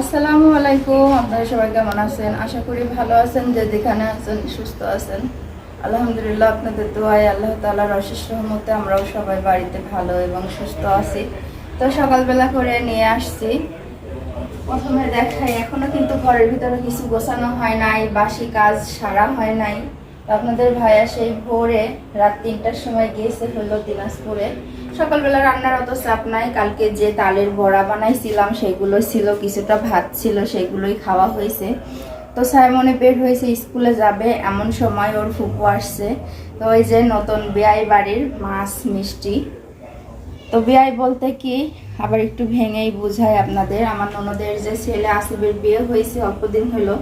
আসসালামু আলাইকুম, আপনারা সবাই কেমন আছেন? আশা করি ভালো আছেন, যে যেখানে আছেন, সুস্থ আছেন। আলহামদুলিল্লাহ, আপনাদের দোয়ায় আল্লাহ তালার অশেষ রহমতে আমরাও সবাই বাড়িতে ভালো এবং সুস্থ আছি। তো সকালবেলা করে নিয়ে আসছি। প্রথমে দেখাই, এখনও কিন্তু ঘরের ভিতরে কিছু গোছানো হয় নাই, বাসি কাজ সারা হয় নাই। আপনাদের ভাইয়া সেই ভোরে রাত তিনটার সময় গিয়েছে হলো দিনাজপুরে। সকালবেলা রান্নার অত চাপ নাই। কালকে যে তালের বড়া বানাইছিলাম সেগুলো ছিল, কিছুটা ভাত ছিল, সেগুলোই খাওয়া হয়েছে। তো সাইমনে বের হয়েছে, স্কুলে যাবে, এমন সময় ওর ফুপু আসছে। তো ওই যে নতুন বেয়াই বাড়ির মাছ, মিষ্টি। তো বিয়াই বলতে কি, আবার একটু ভেঙেই বুঝাই আপনাদের। আমার ননদের যে ছেলে আসিবের বিয়ে হয়েছে, অল্পদিন হলো।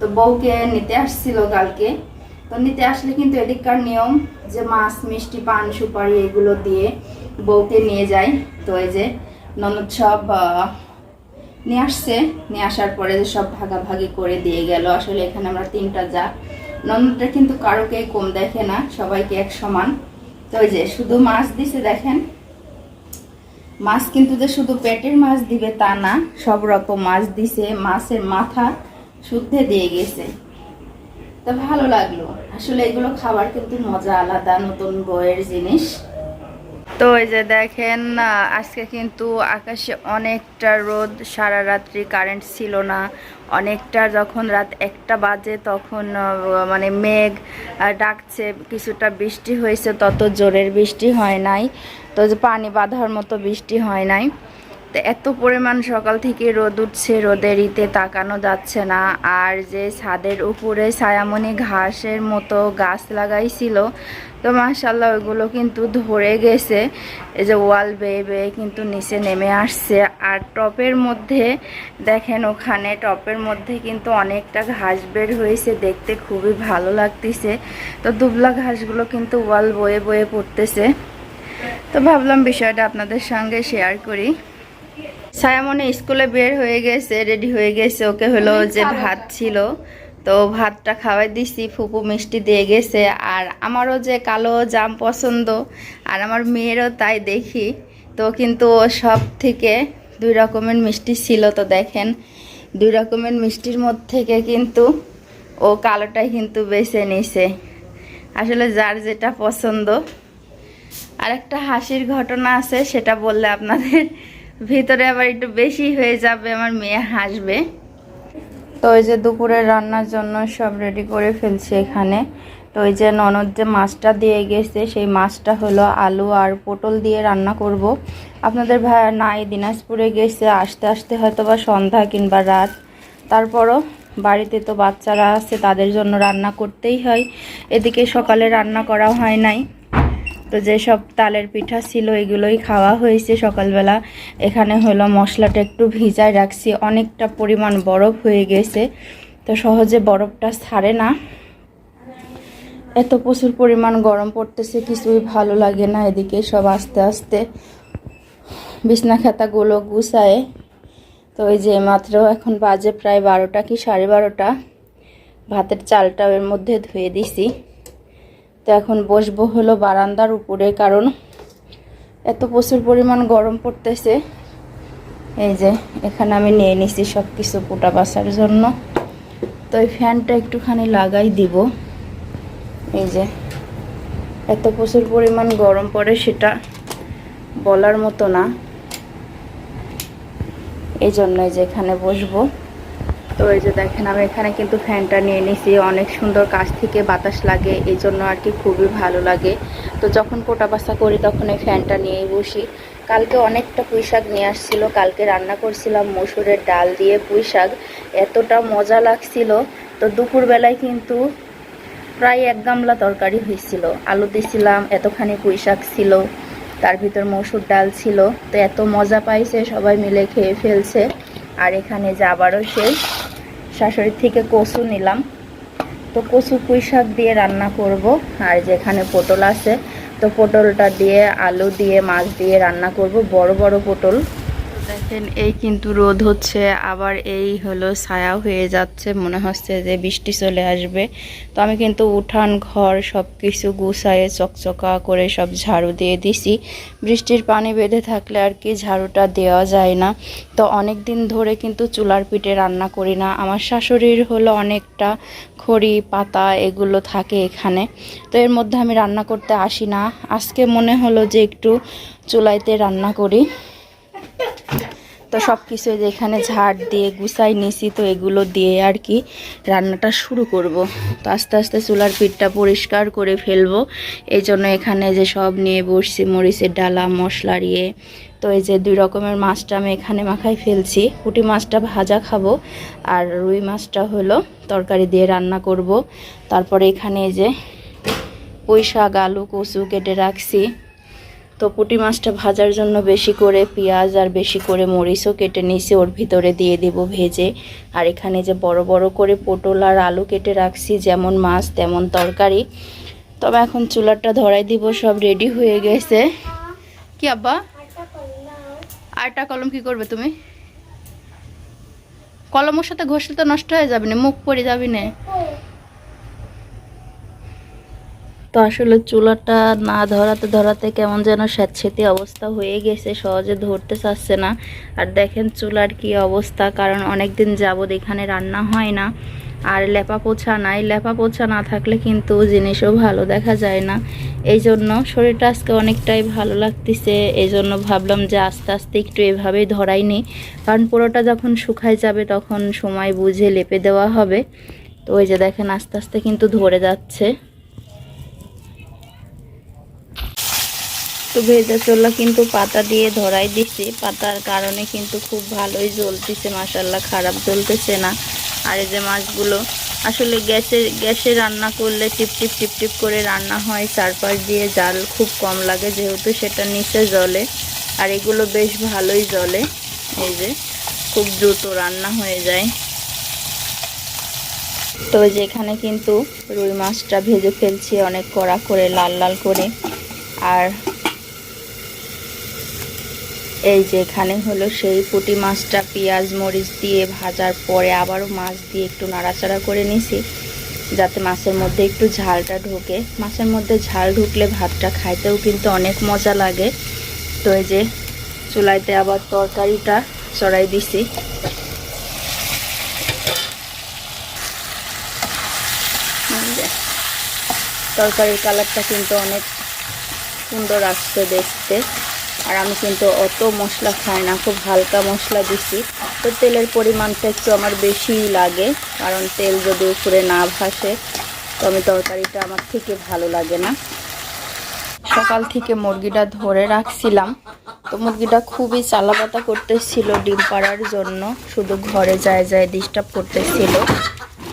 তো বউকে নিতে আসছিল কালকে। তো নিতে আসলে কিন্তু এদিককার নিয়ম যে মাছ, মিষ্টি, পান, সুপারি, এগুলো দিয়ে বউকে নিয়ে যায় তো এই যে ননদ সব নিয়ে আসছে। নিয়ে আসার পরে যে সব ভাগাভাগি করে দিয়ে গেল। আসলে এখানে আমরা তিনটা যা। ননদটা কিন্তু কারোকেই কম দেখে না, সবাইকে এক সমান। তো ওই যে শুধু মাছ দিছে দেখেন। মাছ কিন্তু যে শুধু পেটের মাছ দিবে তা না, সব রকম মাছ দিছে। মাছের মাথা শুদ্ধে দিয়ে গেছে। তো ভালো লাগল। আসলে এগুলো খাবার কিন্তু মজা আলাদা, নতুন বইয়ের জিনিস। তো এই যে দেখেন আজকে কিন্তু আকাশে অনেকটা রোদ, সারা রাত্রি কারেন্ট ছিল না। অনেকটা যখন রাত একটা বাজে তখন মানে মেঘ ডাকছে, কিছুটা বৃষ্টি হয়েছে, তত জোরের বৃষ্টি হয় নাই। তো যে পানি বাঁধার মতো বৃষ্টি হয় নাই। তো এত পরিমাণ সকাল থেকে রোদ উঠছে, রোদের ইতে তাকানো যাচ্ছে না। আর যে ছাদের উপরে ছায়ামণি ঘাসের মতো গাছ লাগাইছিল, তো মাশাল্লাহ ওইগুলো কিন্তু ধরে গেছে। এই যে ওয়াল বেয়ে বেয়ে কিন্তু নিচে নেমে আসছে। আর টপের মধ্যে দেখেন ওখানে, টপের মধ্যে কিন্তু অনেকটা ঘাস বের হয়েছে, দেখতে খুবই ভালো লাগতেছে। তো দুবলা ঘাসগুলো কিন্তু ওয়াল বয়ে বয়ে পড়তেছে। তো ভাবলাম বিষয়টা আপনাদের সঙ্গে শেয়ার করি। সায়ামনে স্কুলে বের হয়ে গেছে রেডি হয়ে গেছে। ওকে হলো যে ভাত ছিল তো ভাতটা খাওয়াই দিছি ফুপু মিষ্টি দিয়ে গেছে। আর আমারও যে কালো জাম পছন্দ আর আমার মেয়েরও তাই দেখি। তো কিন্তু ও সব থেকে দুই রকমের মিষ্টি ছিল তো দেখেন। দুই রকমের মিষ্টির মধ্যে থেকে কিন্তু ও কালোটাই কিন্তু বেছে নিছে। আসলে যার যেটা পছন্দ। আর একটা হাসির ঘটনা আছে সেটা বললে আপনাদের ভিতরে আবার একটু বেশি হয়ে যাবে, আমার মেয়ে হাসবে। তো ওই যে দুপুরে রান্নার জন্য সব রেডি করে ফেলছি এখানে। তো ওই যে ননদ যে মাছটা দিয়ে গেছে, সেই মাছটা হলো আলু আর পটল দিয়ে রান্না করব। আপনাদের ভাই নাই, দিনাজপুরে গেছে, আসতে আসতে হয়তো বা সন্ধ্যা কিংবা রাত। তারপরও বাড়িতে তো বাচ্চারা আছে, তাদের জন্য রান্না করতেই হয়। এদিকে সকালে রান্না করা হয় নাই। তো যেসব তালের পিঠা ছিল, এগুলোই খাওয়া হয়েছে সকালবেলা। এখানে হলো মশলাটা একটু ভিজায় রাখছি, অনেকটা পরিমাণ বরফ হয়ে গেছে। তো সহজে বরফটা ছাড়ে না। এত প্রচুর পরিমাণ গরম পড়তেছে, কিছুই ভালো লাগে না এদিকে সব আস্তে আস্তে। বিছনা খাতাগুলো গুছায়। তো ওই যে মাত্র এখন বাজে প্রায় বারোটা কি সাড়ে বারোটা। ভাতের চালটা এর মধ্যে ধুয়ে দিছি। তো এখন বসবো হলো বারান্দার উপরে, কারণ এত প্রচুর পরিমাণ গরম পড়তেছে। এই যে, এখানে আমি নিয়ে নিছি সব কিছু পোটা বাসার জন্য। তো এই ফ্যানটা একটুখানি লাগাই দিব। এই যে, এত প্রচুর পরিমাণ গরম পড়ে সেটা বলার মতো না। এই জন্যই যে এখানে বসবো। তো এই যে দেখেন, আমি এখানে কিন্তু ফ্যানটা নিয়ে নিছি। অনেক সুন্দর কাছ থেকে বাতাস লাগে এই জন্য আর কি খুবই ভালো লাগে। তো যখন কোটা বাসা করি, তখন এই ফ্যানটা নিয়েই বসি। কালকে অনেকটা পুঁই শাক নিয়ে আসছিল। কালকে রান্না করছিলাম মসুরের ডাল দিয়ে পুঁই শাক। এতটা মজা লাগছিল। তো দুপুরবেলায় কিন্তু প্রায় এক গামলা তরকারি হয়েছিল। আলু দিছিলাম, এতখানি পুঁই শাক ছিল। তার ভিতর মসুর ডাল ছিল। তো এত মজা পাইছে সবাই মিলে খেয়ে ফেলছে। আর এখানে যে আবারও শাশুড়ির থেকে কচু নিলাম। তো কচু পুঁই শাক দিয়ে রান্না করব। আর যেখানে পটল আছে, তো পটলটা দিয়ে, আলু দিয়ে, মাছ দিয়ে রান্না করব। বড় বড় পটল। দেখেন, এই কিন্তু রোদ হচ্ছে, আবার এই হলো ছায়া হয়ে যাচ্ছে, মনে হচ্ছে যে বৃষ্টি চলে আসবে। তো আমি কিন্তু উঠান, ঘর সব কিছু গুছায়ে, চকচকা করে সব ঝাড়ু দিয়ে দিছি। বৃষ্টির পানি বেঁধে থাকলে আর কি ঝাড়ুটা দেওয়া যায় না। তো অনেক দিন ধরে কিন্তু চুলার পিঠে রান্না করি না। আমার শাশুড়ির হলো অনেকটা খড়ি, পাতা এগুলো থাকে এখানে। তো এর মধ্যে আমি রান্না করতে আসি না। আজকে মনে হলো যে একটু চুলাইতে রান্না করি। তো সব কিছু যেখানে ঝাড় দিয়ে গুছাই নিছি তো এগুলো দিয়ে আর কি রান্নাটা শুরু করব। তো আস্তে আস্তে চুলার পিঠটা পরিষ্কার করে ফেলব। এই জন্য এখানে যে সব নিয়ে বসছি, মরিচের ডালা, মশলা ইয়ে তো এই যে দুই রকমের মাছটা আমি এখানে মাখাই ফেলছি। পুঁটি মাছটা ভাজা খাব আর রুই মাছটা হলো তরকারি দিয়ে রান্না করব। তারপরে এখানে এই যে শাক, আলু, কচু কেটে রাখছি। তো পুঁটি মাছটা ভাজার জন্য বেশি করে পেঁয়াজ আর বেশি করে মরিচও কেটে নিয়েছি, ওর ভিতরে দিয়ে দেব ভেজে। আর এখানে যে বড় বড় করে পটল আর আলু কেটে রাখছি, যেমন মাছ তেমন তরকারি। তবে এখন চুলাটা ধরাই দিব, সব রেডি হয়ে গেছে। কি আব্বা? আরটা কলম কি করবে তুমি? কলমের সাথে ঘষলে তো নষ্ট হয়ে যাবে না, মুখ পড়ে যাবে না। তো আসলে চুলাটা না ধরাতে ধরাতে কেমন যেন স্যাঁতস্যাঁতে অবস্থা হয়ে গেছে, সহজে ধরতে চাচ্ছে না। আর দেখেন চুলার কি অবস্থা, কারণ অনেক দিন যাবৎ এখানে রান্না হয় না। আর লেপা পোছা নাই, লেপা পোছা না থাকলে কিন্তু জিনিসও ভালো দেখা যায় না। এই জন্য শরীরটা আজকে অনেকটাই ভালো লাগতেছে এই জন্য ভাবলাম যে আস্তে আস্তে একটু এভাবেই ধরাই নি কারণ পুরোটা যখন শুকায় যাবে তখন সময় বুঝে লেপে দেওয়া হবে। তো ওই যে দেখেন আস্তে আস্তে কিন্তু ধরে যাচ্ছে। তো ভেজা চোলা কিন্তু পাতা দিয়ে ধরাই দিছি পাতার কারণে কিন্তু খুব ভালোই জ্বলতেছে মাসাল্লাহ খারাপ জ্বলতেছে না। আর এই যে মাছগুলো, আসলে গ্যাসে গ্যাসে রান্না করলে টিপ টিপ টিপ টিপ করে রান্না হয়, চারপাশ দিয়ে জাল খুব কম লাগে যেহেতু সেটা নিচে জলে আর এগুলো বেশ ভালোই জলে এই যে খুব দ্রুত রান্না হয়ে যায়। তো যেখানে কিন্তু রুই মাছটা ভেজে ফেলছি, অনেক কড়া করে, লাল লাল করে। আর এই যে এখানে হলো সেই পুঁটি মাছটা, পেঁয়াজ, মরিচ দিয়ে ভাজার পরে আবারও মাছ দিয়ে একটু নাড়াচাড়া করে নিছি, যাতে মাছের মধ্যে একটু ঝালটা ঢোকে। মাছের মধ্যে ঝাল ঢুকলে ভাতটা খাইতেও কিন্তু অনেক মজা লাগে। তো এই যে চুলাইতে আবার তরকারিটা চড়াই দিছি। তরকারির কালারটা কিন্তু অনেক সুন্দর আসছে দেখতে। আর আমি কিন্তু অত মশলা খাই না, খুব হালকা মশলা দিছি। তো তেলের পরিমাণটা একটু আমার বেশিই লাগে, কারণ তেল যদি উপরে না ভাসে, তো আমি তরকারিটা আমার থেকে ভালো লাগে না। সকাল থেকে মুরগিটা ধরে রাখছিলাম। তো মুরগিটা খুবই চালাপাতা করতেছিল ডিম পাড়ার জন্য, শুধু ঘরে যায় যায় ডিস্টার্ব করতেছিল।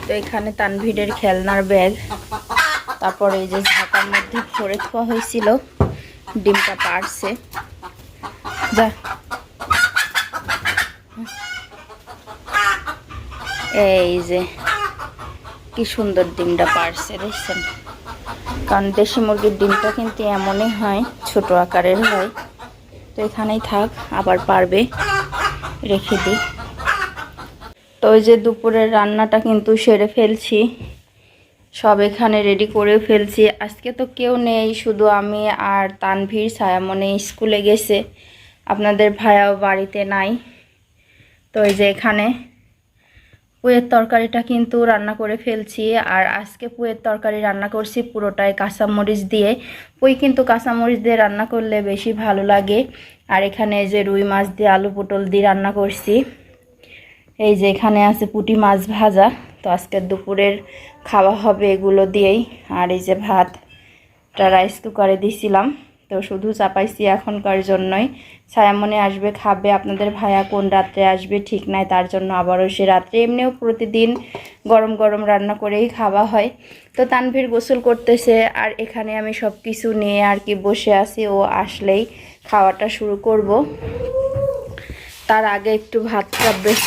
তো এখানে তানভিরের খেলনার ব্যাগ তারপরে এই যে ঝাঁকার মধ্যে ভরে থোয়া হয়েছিল। ডিমটা পারছে। যা। এই যে, কি সুন্দর ডিমটা পারছে, দেখছেন? কারণ দেশি মুরগির ডিমটা কিন্তু এমনই হয়, ছোট আকারের হয়। তো এখানেই থাক, আবার পারবে, রেখে দিই। তো ওই যে দুপুরের রান্নাটা কিন্তু সেরে ফেলছি। সব এখানে রেডি করে ফেলছি। আজকে তো কেউ নেই, শুধু আমি আর তানভীর সায়ামনে স্কুলে গেছে। আপনাদের ভাইয়াও বাড়িতে নাই। তো এই যে এখানে পুয়ের তরকারিটা কিন্তু রান্না করে ফেলছি। আর আজকে পুয়ের তরকারি রান্না করছি পুরোটাই কাঁচামরিচ দিয়ে। পুই কিন্তু কাঁচামরিচ দিয়ে রান্না করলে বেশি ভালো লাগে। আর এখানে যে রুই মাছ দিয়ে আলু পটল দিয়ে রান্না করছি। এই যে এখানে আছে পুঁটি মাছ ভাজা। তো আজকের দুপুরের খাওয়া হবে এগুলো দিয়েই। আর এই যে ভাতটা রাইস কুকারে দিছিলাম। তো শুধু চাপাইছি এখনকার জন্যই। ছায়ামনে আসবে, খাবে। আপনাদের ভাইয়া কোন রাত্রে আসবে, ঠিক নাই, তার জন্য আবারও সে রাত্রে। এমনিও প্রতিদিন গরম গরম রান্না করেই খাওয়া হয়। তো তানভীর গোসল করতেছে। আর এখানে আমি সব কিছু নিয়ে আর কি বসে আছি। ও আসলেই খাওয়াটা শুরু করব। তার আগে একটু ভাতটা বেশ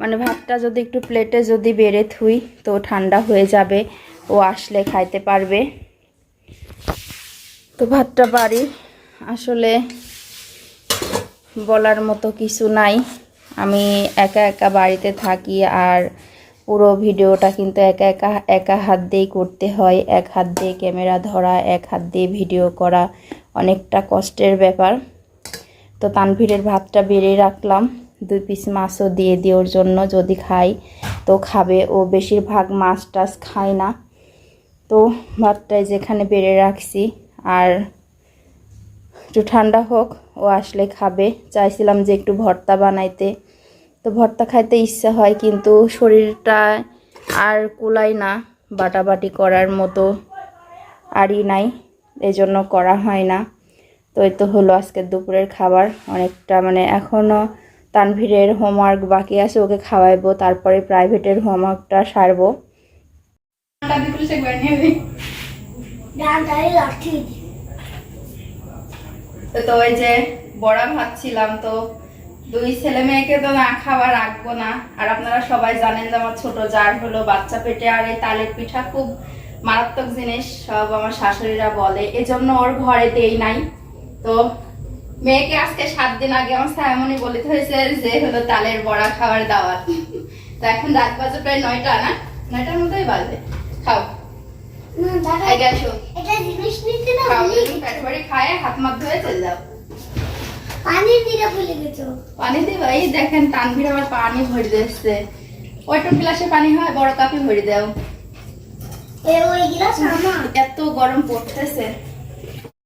মানে ভাতটা যদি একটু প্লেটে যদি বেড়ে থুই, তো ঠান্ডা হয়ে যাবে, ও আসলে খাইতে পারবে। তো ভাতটা বাড়ি, আসলে বলার মতো কিছু নাই। আমি একা একা বাড়িতে থাকি আর পুরো ভিডিওটা কিন্তু একা একা একা হাত দিয়েই করতে হয়। এক হাত দিয়ে ক্যামেরা ধরা, এক হাত দিয়ে ভিডিও করা, অনেকটা কষ্টের ব্যাপার। তো তানভীরের ভাতটা বেড়ে রাখলাম। দুই পিস মাছও দিয়ে দিই ওর জন্য যদি খাই। তো খাবে, ও বেশিরভাগ মাছ টাছ খায় না। তো ভাতটাই যেখানে বেড়ে রাখছি। আর একটু ঠান্ডা হোক, ও আসলে খাবে। চাইছিলাম যে একটু ভর্তা বানাইতে। তো ভর্তা খাইতে ইচ্ছা হয়, কিন্তু শরীরটা আর কুলাই না, বাটাবাটি করার মতো আরই নাই। এই জন্য করা হয় না। তো এই তো হলো আজকের দুপুরের খাবার। অনেকটা মানে এখনও তানভীরের হোমওয়ার্ক বাকি আছে, ওকে খাওয়াইবো, তারপরে প্রাইভেটের হোমওয়ার্কটা সারবো। তো ওই যে বড়া ভাবছিলাম তো, দুই ছেলে মেয়েকে তো না খাবার রাখব না। আর আপনারা সবাই জানেন যে আমার ছোট জার হলো বাচ্চা পেটে, আর এই তালের পিঠা খুব মারাত্মক জিনিস, সব আমার শাশুড়িরা বলে। এজন্য ওর ঘরে দেই নাই। তো মেয়েকে আজকে সাত দিন আগে আমার স্যামনি বলিতে হয়েছে যে হলো তালের বড়া খাবার দাওয়াত। তো এখন রাত বাজে প্রায় নয়টা না? নয়টার মধ্যেই বাজে। খাও। দেখেন তানভীর আবার পানি ভরে দিচ্ছে। গ্লাসে পানি হয় বড় কাপে ভরে দাও। এত গরম পড়তেছে।